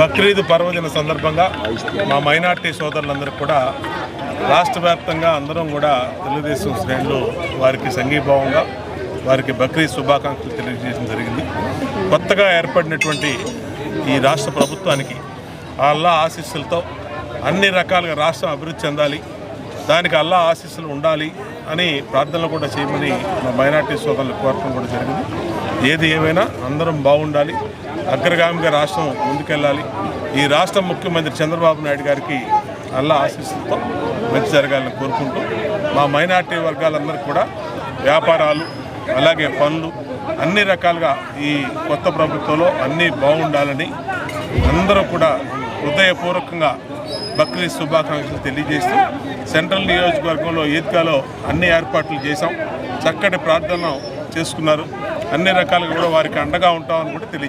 బక్రీద్ పర్వదిన సందర్భంగా మా మైనార్టీ సోదరులందరూ కూడా రాష్ట్ర వ్యాప్తంగా అందరం కూడా తెలుగుదేశం శ్రేణులు వారికి సంఘీభావంగా వారికి బక్రీద్ శుభాకాంక్షలు తెలియజేయడం జరిగింది. కొత్తగా ఏర్పడినటువంటి ఈ రాష్ట్ర ప్రభుత్వానికి వాళ్ళ అల్లా ఆశీస్సులతో అన్ని రకాలుగా రాష్ట్రం అభివృద్ధి చెందాలి. దానికి అల్లా ఆశీస్సులు ఉండాలి అని ప్రార్థనలు కూడా చేయమని మా మైనార్టీ సోదరులు కోరటం కూడా జరిగింది. ఏది ఏమైనా అందరం బాగుండాలి అగ్రగామిగా రాష్ట్రం ముందుకెళ్ళాలి. ఈ రాష్ట్ర ముఖ్యమంత్రి చంద్రబాబు నాయుడు గారికి అల్లా ఆశీస్సులతో మంచి జరగాలని కోరుకుంటూ మా మైనార్టీ వర్గాలందరికీ కూడా వ్యాపారాలు అలాగే పనులు అన్ని రకాలుగా ఈ కొత్త ప్రభుత్వంలో అన్నీ బాగుండాలని అందరూ కూడా హృదయపూర్వకంగా బక్రీద్ శుభాకాంక్షలు తెలియజేస్తూ సెంట్రల్ నియోజకవర్గంలో ఈద్గాలో అన్ని ఏర్పాట్లు చేశాం. చక్కటి ప్రార్థన చేసుకున్నారు. అన్ని రకాలుగా కూడా వారికి అండగా ఉంటామని కూడా తెలియజేస్తాం